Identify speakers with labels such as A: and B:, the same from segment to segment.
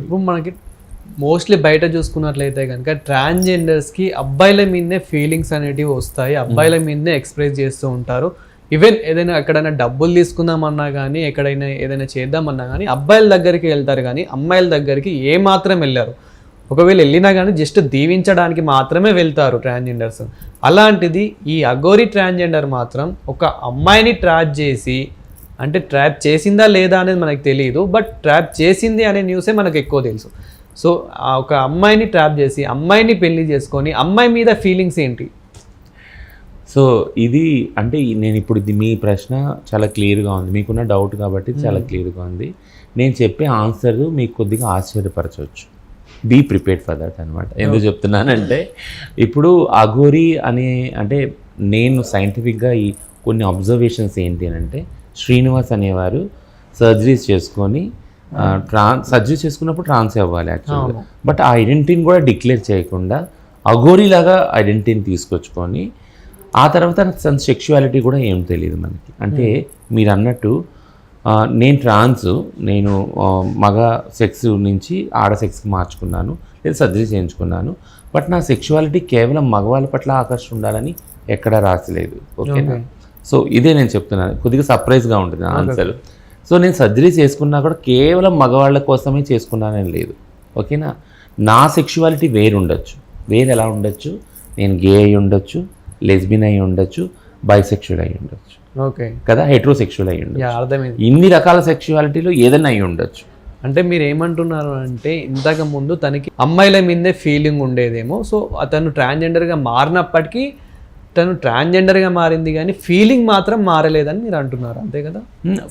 A: ఇప్పుడు మనకి మోస్ట్లీ బయట చూసుకున్నట్లయితే కనుక ట్రాన్స్జెండర్స్కి అబ్బాయిల మీదనే ఫీలింగ్స్ అనేటివి వస్తాయి. అబ్బాయిల మీదనే ఎక్స్ప్రెస్ చేస్తూ ఉంటారు. ఈవెన్ ఏదైనా ఎక్కడైనా డబ్బులు తీసుకుందామన్నా కానీ ఎక్కడైనా ఏదైనా చేద్దామన్నా కానీ అబ్బాయిల దగ్గరికి వెళ్తారు కానీ అమ్మాయిల దగ్గరికి ఏ మాత్రం వెళ్ళారు. ఒకవేళ వెళ్ళినా కానీ జస్ట్ దీవించడానికి మాత్రమే వెళ్తారు ట్రాన్స్జెండర్స్ అలాంటిది ఈ అగోరి ట్రాన్స్జెండర్ మాత్రం ఒక అమ్మాయిని ట్రాప్ చేసి అంటే ట్రాప్ చేసిందా లేదా అనేది మనకు తెలియదు బట్ ట్రాప్ చేసింది అనే న్యూసే మనకు ఎక్కువ తెలుసు. సో ఒక అమ్మాయిని ట్రాప్ చేసి అమ్మాయిని పెళ్ళి చేసుకొని అమ్మాయి మీద ఫీలింగ్స్ ఏంటి?
B: సో ఇది అంటే నేను ఇప్పుడు ఇది మీ ప్రశ్న చాలా క్లియర్గా ఉంది. మీకున్న డౌట్ కాబట్టి చాలా క్లియర్గా ఉంది. నేను చెప్పే ఆన్సర్ మీకు కొద్దిగా ఆశ్చర్యపరచవచ్చు. బీ ప్రిపేర్డ్ ఫర్ దట్ అనమాట ఎందుకు చెప్తున్నానంటే ఇప్పుడు అఘోరి అనే అంటే నేను సైంటిఫిక్గా ఈ కొన్ని అబ్జర్వేషన్స్ ఏంటి అని అంటే శ్రీనివాస్ అనేవారు సర్జరీస్ చేసుకొని ట్రాన్ సర్జరీ చేసుకున్నప్పుడు ట్రాన్స్ అవ్వాలి యాక్చువల్గా బట్ ఆ ఐడెంటిటీని కూడా డిక్లేర్ చేయకుండా అఘోరీలాగా ఐడెంటిటీని తీసుకొచ్చుకొని ఆ తర్వాత తన సెక్షువాలిటీ కూడా ఏం తెలియదు మనకి. అంటే మీరు అన్నట్టు నేను ట్రాన్స్ నేను మగ సెక్స్ నుంచి ఆడ సెక్స్కి మార్చుకున్నాను లేదా సర్జరీ చేయించుకున్నాను. బట్ నా సెక్షువాలిటీ కేవలం మగవాళ్ళ పట్ల ఆకర్షణ ఉండాలని ఎక్కడా రాసలేదు ఓకేనా సో ఇదే నేను చెప్తున్నాను. కొద్దిగా సర్ప్రైజ్గా ఉంటుంది ఆన్సర్ సో నేను సర్జరీ చేసుకున్నా కూడా కేవలం మగవాళ్ళ కోసమే చేసుకున్నానని లేదు. ఓకేనా? నా సెక్షువాలిటీ వేరు ఉండొచ్చు వేరు ఎలా ఉండొచ్చు? నేను గే అయి ఉండొచ్చు లెస్బిన్ అయి ఉండొచ్చు బైసెక్షువల్ అయి ఉండొచ్చు.
A: ఓకే.
B: కదా? హెట్రోసెక్షువల్ అయి ఉండొచ్చు. ఇన్ని రకాల సెక్షువాలిటీలో ఏదైనా అయి ఉండొచ్చు.
A: అంటే మీరు ఏమంటున్నారు అంటే ఇంతకు ముందు తనకి అమ్మాయిల మీదే ఫీలింగ్ ఉండేదేమో. సో అతను ట్రాన్స్జెండర్గా మారినప్పటికీ తను ట్రాన్స్జెండర్గా మారింది కానీ ఫీలింగ్ మాత్రం మారలేదని మీరు అంటున్నారు. అంతే కదా?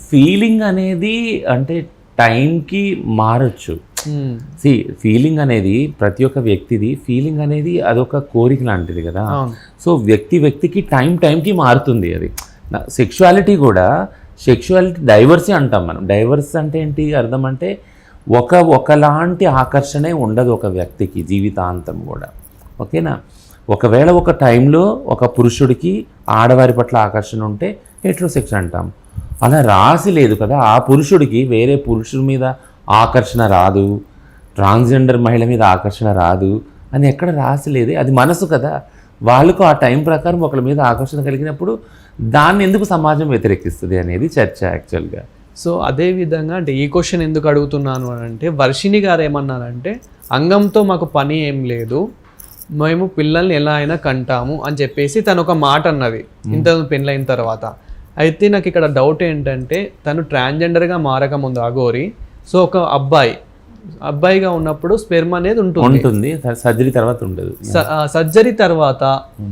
B: ఫీలింగ్ అనేది అంటే టైంకి మారచ్చు. సి ఫీలింగ్ అనేది ప్రతి ఒక్క వ్యక్తిది ఫీలింగ్ అనేది అదొక కోరిక లాంటిది కదా. సో వ్యక్తి వ్యక్తికి టైం టైంకి మారుతుంది అది. సెక్షువాలిటీ కూడా సెక్షువాలిటీ డైవర్సీ అంటాం మనం. డైవర్స్ అంటే ఏంటి? అర్థం అంటే ఒక ఒకలాంటి ఆకర్షణే ఉండదు ఒక వ్యక్తికి జీవితాంతం కూడా. ఓకేనా? ఒకవేళ ఒక టైంలో ఒక పురుషుడికి ఆడవారి పట్ల ఆకర్షణ ఉంటే హెట్రోసెక్స్ అంటాం. అలా రాసి లేదు కదా ఆ పురుషుడికి వేరే పురుషుడి మీద ఆకర్షణ రాదు ట్రాన్స్జెండర్ మహిళ మీద ఆకర్షణ రాదు అని ఎక్కడ రాసి లేదు. అది మనసు కదా. వాళ్ళకు ఆ టైం ప్రకారం ఒకళ్ళ మీద ఆకర్షణ కలిగినప్పుడు దాన్ని ఎందుకు సమాజం వ్యతిరేకిస్తుంది అనేది చర్చ యాక్చువల్గా.
A: సో అదే విధంగా అంటే ఈ క్వశ్చన్ ఎందుకు అడుగుతున్నాను అని అంటే వర్షిణి గారు ఏమన్నారంటే అంగంతో మాకు పని ఏం లేదు మేము పిల్లల్ని ఎలా అయినా కంటాము అని చెప్పేసి తను ఒక మాట అన్నది ఇంత పెళ్ళైన తర్వాత. అయితే నాకు ఇక్కడ డౌట్ ఏంటంటే తను ట్రాన్స్జెండర్గా మారకముందు అగోరి సో ఒక అబ్బాయి అబ్బాయిగా ఉన్నప్పుడు స్పెర్మ్ అనేది ఉంటుంది.
B: ఉంటుంది సర్జరీ తర్వాత ఉండదు.
A: సర్జరీ తర్వాత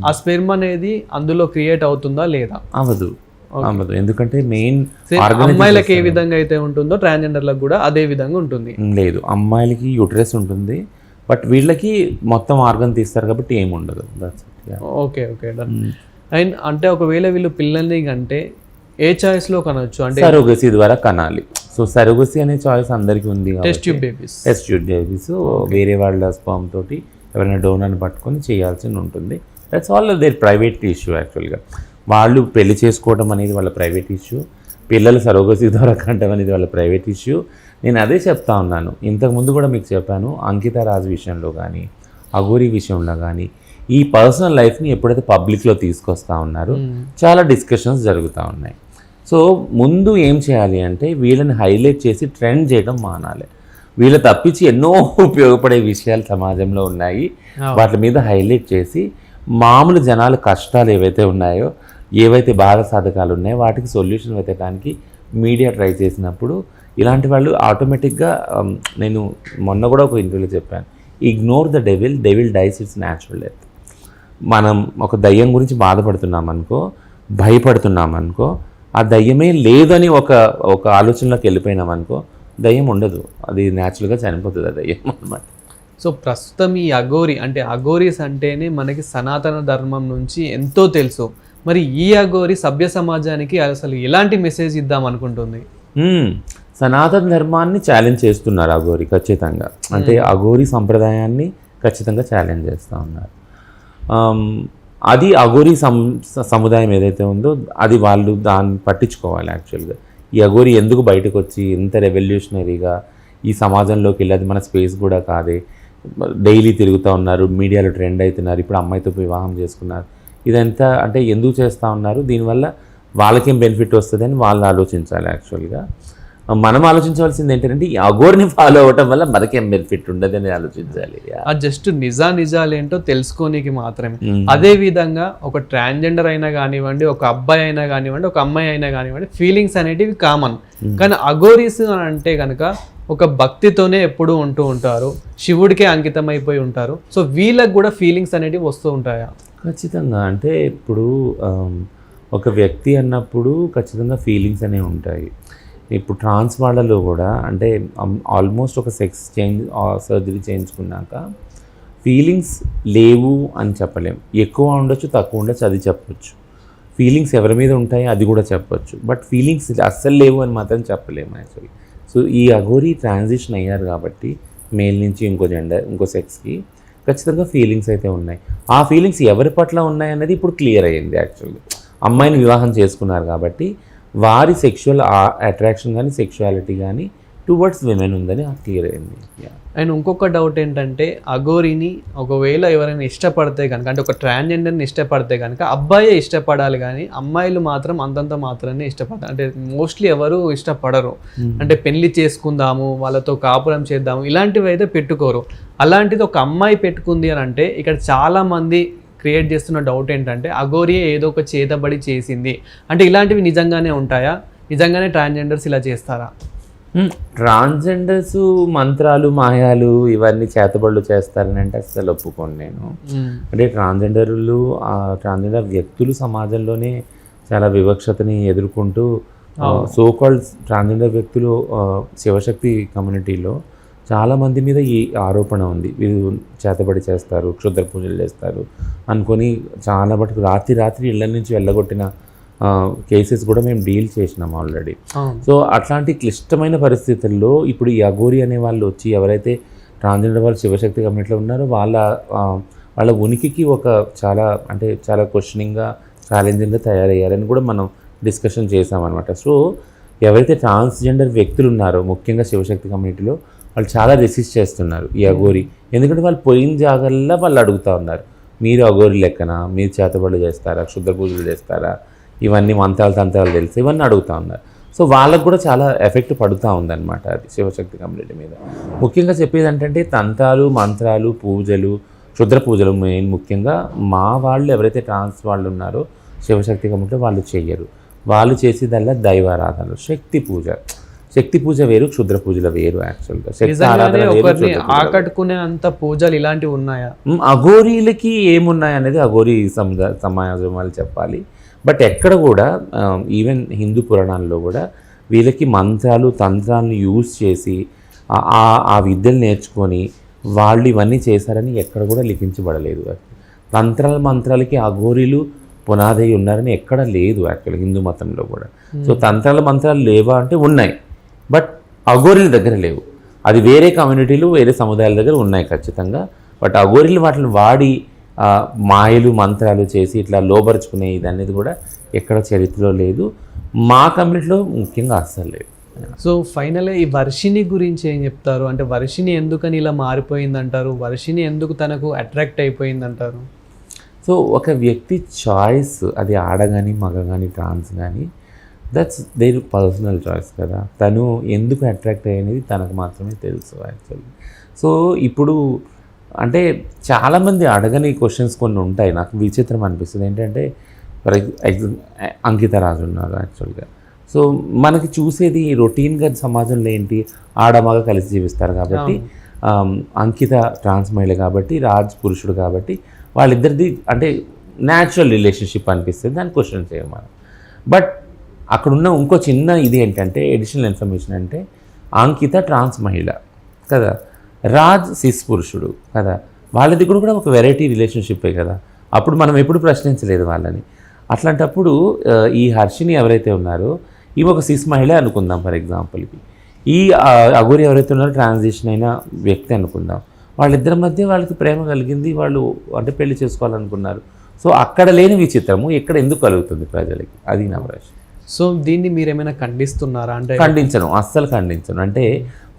A: ఆ స్పెర్మ్ అనేది అందులో క్రియేట్ అవుతుందా లేదా?
B: అవ్వదు అవ్వదు. ఎందుకంటే మెయిన్
A: అమ్మాయిలకి ఏ విధంగా అయితే ఉంటుందో ట్రాన్స్జెండర్లకు కూడా అదే విధంగా ఉంటుంది.
B: లేదు అమ్మాయిలకి యూటరస్ ఉంటుంది బట్ వీళ్ళకి మొత్తం ఆర్గన్ తీస్తారు కాబట్టి ఏమి ఉండదు.
A: Okay okay done. అండ్ అంటే ఒకవేళ వీళ్ళు పిల్లల్ని కంటే ఏ చాయిస్లో కనొచ్చు? అంటే
B: సరోగసీ ద్వారా కనాలి. సో సరోగసీ అనే చాయిస్ అందరికీ ఉంది
A: test tube babies
B: test babies వేరే వాళ్ళ స్పర్మ్ తోటి ఎవరైనా డోనర్ని పట్టుకొని చేయాల్సి ఉంటుంది. That's all their private issue యాక్చువల్గా వాళ్ళు పెళ్ళి చేసుకోవడం అనేది వాళ్ళ ప్రైవేట్ ఇష్యూ పిల్లలు సరోగసీ ద్వారా కంటం అనేది వాళ్ళ ప్రైవేట్ ఇష్యూ నేను అదే చెప్తా ఉన్నాను. ఇంతకుముందు కూడా మీకు చెప్పాను అంకిత రాజు విషయంలో కానీ అఘోరి విషయంలో కానీ ఈ పర్సనల్ లైఫ్ని ఎప్పుడైతే పబ్లిక్లో తీసుకొస్తా ఉన్నారో చాలా డిస్కషన్స్ జరుగుతూ ఉన్నాయి. సో ముందు ఏం చేయాలి అంటే వీళ్ళని హైలైట్ చేసి ట్రెండ్ చేయడం మానాలి. వీళ్ళ తప్పించి ఎన్నో ఉపయోగపడే విషయాలు సమాజంలో ఉన్నాయి. వాటి మీద హైలైట్ చేసి మామూలు జనాల కష్టాలు ఏవైతే ఉన్నాయో ఏవైతే బాధ సాధకాలు ఉన్నాయో వాటికి సొల్యూషన్ వెతకడానికి మీడియా ట్రై చేసినప్పుడు ఇలాంటి వాళ్ళు ఆటోమేటిక్గా నేను మొన్న కూడా ఒక ఇంటర్వ్యూలో చెప్పాను. Ignore the devil devil dies it's natural death మనం ఒక దయ్యం గురించి బాధపడుతున్నాం అనుకో భయపడుతున్నాం అనుకో ఆ దయ్యమే లేదని ఒక ఒక ఆలోచనలోకి వెళ్ళిపోయినాం అనుకో దయ్యం ఉండదు. అది న్యాచురల్గా చనిపోతుంది ఆ దయ్యం అనమాట
A: సో ప్రస్తుతం ఈ అఘోరి అంటే అఘోరీస్ అంటేనే మనకి సనాతన ధర్మం నుంచి ఎంతో తెలుసు. మరి ఈ అఘోరి సభ్య సమాజానికి అసలు ఎలాంటి మెసేజ్ ఇద్దాం అనుకుంటుంది.
B: సనాతన ధర్మాన్ని ఛాలెంజ్ చేస్తున్నారు అఘోరి ఖచ్చితంగా. అంటే అఘోరి సంప్రదాయాన్ని ఖచ్చితంగా ఛాలెంజ్ చేస్తూ ఉన్నారు. ఆమ్, అది అఘోరి సముదాయం ఏదైతే ఉందో అది వాళ్ళు దాన్ని పట్టించుకోవాలి యాక్చువల్గా ఈ అఘోరి ఎందుకు బయటకు వచ్చి ఇంత రెవల్యూషనరీగా ఈ సమాజంలోకి వెళ్ళి అది మన స్పేస్ కూడా కాదే. డైలీ తిరుగుతూ ఉన్నారు మీడియాలో ట్రెండ్ అవుతున్నారు ఇప్పుడు అమ్మాయితో వివాహం చేసుకున్నారు. ఇదంతా అంటే ఎందుకు చేస్తూ ఉన్నారు? దీనివల్ల వాళ్ళకేం బెనిఫిట్ వస్తుందని వాళ్ళు ఆలోచించాలి యాక్చువల్గా మనం ఆలోచించవలసింది ఏంటంటే ఈ అగోర్ని ఫాలో అవ్వటం వల్ల మనకేం బెనిఫిట్ ఉండదని ఆలోచించాలి.
A: ఆ జస్ట్ నిజా నిజాలేంటో తెలుసుకోనికి మాత్రమే. అదే విధంగా ఒక ట్రాన్స్జెండర్ అయినా కానివ్వండి ఒక అబ్బాయి అయినా కానివ్వండి ఒక అమ్మాయి అయినా కానివ్వండి ఫీలింగ్స్ అనేటివి కామన్ కానీ అఘోరీస్ అని అంటే కనుక ఒక భక్తితోనే ఎప్పుడూ ఉంటూ ఉంటారు శివుడికే అంకితం అయిపోయి ఉంటారు. సో వీళ్ళకి కూడా ఫీలింగ్స్ అనేటివి వస్తూ ఉంటాయా?
B: ఖచ్చితంగా. అంటే ఇప్పుడు ఒక వ్యక్తి అన్నప్పుడు ఖచ్చితంగా ఫీలింగ్స్ అనేవి ఉంటాయి. ఇప్పుడు ట్రాన్స్ వాళ్ళలో కూడా అంటే um, ఆల్మోస్ట్ ఒక సెక్స్ చేంజ్ సర్జరీ చేయించుకున్నాక ఫీలింగ్స్ లేవు అని చెప్పలేం. ఎక్కువ ఉండొచ్చు తక్కువ ఉండొచ్చు అది చెప్పొచ్చు. ఫీలింగ్స్ ఎవరి మీద ఉంటాయి అది కూడా చెప్పొచ్చు. బట్ ఫీలింగ్స్ అస్సలు లేవు అని మాత్రం చెప్పలేము యాక్చువల్లీ సో ఈ అఘోరి ట్రాన్సిషన్ అయ్యారు కాబట్టి మేల్ నుంచి ఇంకో జెండర్ ఇంకో సెక్స్కి ఖచ్చితంగా ఫీలింగ్స్ అయితే ఉన్నాయి. ఆ ఫీలింగ్స్ ఎవరి పట్ల ఉన్నాయి అనేది ఇప్పుడు క్లియర్ అయ్యింది యాక్చువల్లీ అమ్మాయిని వివాహం చేసుకున్నారు కాబట్టి వారి సెక్షువల్ అట్రాక్షన్ కానీ సెక్షువాలిటీ కానీ టువర్డ్స్ విమెన్ ఉందని క్లియర్ అయింది.
A: అండ్ ఇంకొక డౌట్ ఏంటంటే అఘోరిని ఒకవేళ ఎవరైనా ఇష్టపడితే కనుక అంటే ఒక ట్రాన్స్జెండర్ని ఇష్టపడితే కనుక అబ్బాయే ఇష్టపడాలి కానీ అమ్మాయిలు మాత్రం అంతంత మాత్రమే ఇష్టపడతారు అంటే మోస్ట్లీ ఎవరు ఇష్టపడరు. అంటే పెళ్ళి చేసుకుందాము వాళ్ళతో కాపురం చేద్దాము ఇలాంటివి అయితే పెట్టుకోరు. అలాంటిది ఒక అమ్మాయి పెట్టుకుంది అని అంటే ఇక్కడ చాలా మంది క్రియేట్ చేస్తున్న డౌట్ ఏంటంటే అఘోరియే ఏదో ఒక చేతబడి చేసింది. అంటే ఇలాంటివి నిజంగానే ఉంటాయా? నిజంగానే ట్రాన్స్జెండర్స్ ఇలా చేస్తారా?
B: ట్రాన్స్జెండర్స్ మంత్రాలు మాయాలు ఇవన్నీ చేతబడులు చేస్తారని అంటే అసలు ఒప్పుకోను నేను. అంటే ట్రాన్స్జెండర్లు ట్రాన్స్జెండర్ వ్యక్తులు సమాజంలోనే చాలా వివక్షతని ఎదుర్కొంటూ సో కాల్డ్ ట్రాన్స్జెండర్ వ్యక్తులు శివశక్తి కమ్యూనిటీలో చాలా మంది మీద ఈ ఆరోపణ ఉంది. వీళ్ళు చేతబడి చేస్తారు క్షుద్ర పూజలు చేస్తారు అనుకొని చాలా మటుకు రాత్రి రాత్రి ఇళ్ళ నుంచి వెళ్ళగొట్టిన కేసెస్ కూడా మేము డీల్ చేసినాం ఆల్రెడీ. సో అట్లాంటి క్లిష్టమైన పరిస్థితుల్లో ఇప్పుడు ఈ అఘోరి అనే వాళ్ళు వచ్చి ఎవరైతే ట్రాన్స్జెండర్ వాళ్ళు శివశక్తి కమిటీలో ఉన్నారో వాళ్ళ వాళ్ళ ఉనికికి ఒక చాలా అంటే చాలా క్వశ్చనింగ్గా ఛాలెంజింగ్గా తయారయ్యారని కూడా మనం డిస్కషన్ చేసామన్నమాట సో ఎవరైతే ట్రాన్స్జెండర్ వ్యక్తులు ఉన్నారో ముఖ్యంగా శివశక్తి కమ్యూనిటీలో వాళ్ళు చాలా రెసిస్ట్ చేస్తున్నారు ఈ అఘోరి. ఎందుకంటే వాళ్ళు పోయిన జాగల్లో వాళ్ళు అడుగుతూ ఉన్నారు మీరు అఘోరి లెక్కన? మీరు చేతబడులు చేస్తారా? క్షుద్ర పూజలు చేస్తారా? ఇవన్నీ మంత్రాలు తంత్రాలు తెలుసు ఇవన్నీ అడుగుతూ ఉన్నారు. సో వాళ్ళకు కూడా చాలా ఎఫెక్ట్ పడుతూ ఉందన్నమాట అది శివశక్తి కమ్యూనిటీ మీద. ముఖ్యంగా చెప్పేది ఏంటంటే తంత్రాలు మంత్రాలు పూజలు క్షుద్ర పూజలు మెయిన్ ముఖ్యంగా మా వాళ్ళు ఎవరైతే ట్రాన్స్ వాళ్ళు ఉన్నారో శివశక్తి కమ్యూనిటీ వాళ్ళు చెయ్యరు. వాళ్ళు చేసేదల్లా దైవారాధనలు శక్తి పూజ. శక్తి పూజ వేరు క్షుద్ర పూజల వేరు యాక్చువల్గా.
A: ఆకట్టుకునే అంత పూజలు ఇలాంటివి ఉన్నాయా?
B: అఘోరీలకి ఏమున్నాయి అనేది అఘోరీ సమాజం వాళ్ళు చెప్పాలి. బట్ ఎక్కడ కూడా ఈవెన్ హిందూ పురాణాల్లో కూడా వీళ్ళకి మంత్రాలు తంత్రాలను యూజ్ చేసి ఆ- ఆ- ఆ విద్యలు నేర్చుకొని వాళ్ళు ఇవన్నీ చేశారని ఎక్కడ కూడా లిఖించబడలేదు. తంత్రాల మంత్రాలకి అఘోరీలు పునాదై ఉన్నారని ఎక్కడ లేదు యాక్చువల్ హిందూ మతంలో కూడా. సో తంత్రాల మంత్రాలు లేవా అంటే ఉన్నాయి. బట్ అఘోరీల దగ్గర లేవు. అది వేరే కమ్యూనిటీలు వేరే సముదాయాల దగ్గర ఉన్నాయి ఖచ్చితంగా. బట్ అఘోరీలు వాటిని వాడి మాయలు మంత్రాలు చేసి ఇట్లా లోబరుచుకునే ఇది అనేది కూడా ఎక్కడ చరిత్రలో లేదు. మా కమ్యూనిటీలో ముఖ్యంగా అస్సలు లేదు.
A: సో ఫైనల్ ఈ వర్షిని గురించి ఏం చెప్తారు? అంటే వర్షిని ఎందుకని ఇలా మారిపోయింది అంటారు వర్షిని ఎందుకు తనకు అట్రాక్ట్ అయిపోయింది అంటారు
B: సో ఒక వ్యక్తి చాయిస్ అది ఆడ కానీ మగ కానీ ట్రాన్స్ కానీ దట్స్ దేర్ పర్సనల్ చాయిస్ కదా. తను ఎందుకు అట్రాక్ట్ అయ్యేది తనకు మాత్రమే తెలుసు యాక్చువల్లీ సో ఇప్పుడు అంటే చాలామంది అడగని క్వశ్చన్స్ కొన్ని ఉంటాయి. నాకు విచిత్రం అనిపిస్తుంది. ఏంటంటే ఫర్ అంకిత రాజు ఉన్నారు యాక్చువల్గా సో మనకి చూసేది రొటీన్గా సమాజంలో ఏంటి? ఆడ మగ కలిసి జీవిస్తారు కాబట్టి అంకిత ట్రాన్స్ మహిళ కాబట్టి రాజ్ పురుషుడు కాబట్టి వాళ్ళిద్దరిది అంటే న్యాచురల్ రిలేషన్షిప్ అనిపిస్తుంది. దాన్ని క్వశ్చన్ చేయమని. బట్ అక్కడ ఉన్న ఇంకో చిన్న ఇది ఏంటంటే ఎడిషనల్ ఇన్ఫర్మేషన్ అంటే అంకిత ట్రాన్స్ మహిళ కదా? రాజ్ సిస్ పురుషుడు కదా? వాళ్ళది కూడా కూడా ఒక వెరైటీ రిలేషన్షిప్పే కదా? అప్పుడు మనం ఎప్పుడు ప్రశ్నించలేదు వాళ్ళని. అట్లాంటప్పుడు ఈ హర్షిని ఎవరైతే ఉన్నారో ఈమె ఒక సిస్ మహిళ అనుకుందాం ఫర్ ఎగ్జాంపుల్కి ఈ ఆ, అఘోరి ఎవరైతే ఉన్నారో ట్రాన్సిషన్ అయిన వ్యక్తి అనుకుందాం. వాళ్ళిద్దరి మధ్య వాళ్ళకి ప్రేమ కలిగింది వాళ్ళు అంటే పెళ్ళి చేసుకోవాలనుకున్నారు. సో అక్కడ లేని విచిత్రము ఇక్కడ ఎందుకు కలుగుతుంది ప్రజలకి? అది నా ప్రశ్న.
A: సో దీన్ని మీరు ఏమైనా ఖండిస్తున్నారా? అంటే
B: ఖండించను అస్సలు ఖండించను. అంటే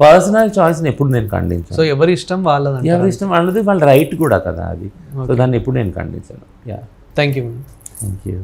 B: పర్సనల్ చాయిస్ని ఎప్పుడు నేను ఖండించను.
A: సో ఎవరి ఇష్టం వాళ్ళదంట
B: ఎవరి ఇష్టం వాళ్ళది వాళ్ళ రైట్ కూడా కదా అది. సో దాన్ని ఎప్పుడు నేను ఖండించను. Yeah
A: thank you
B: thank you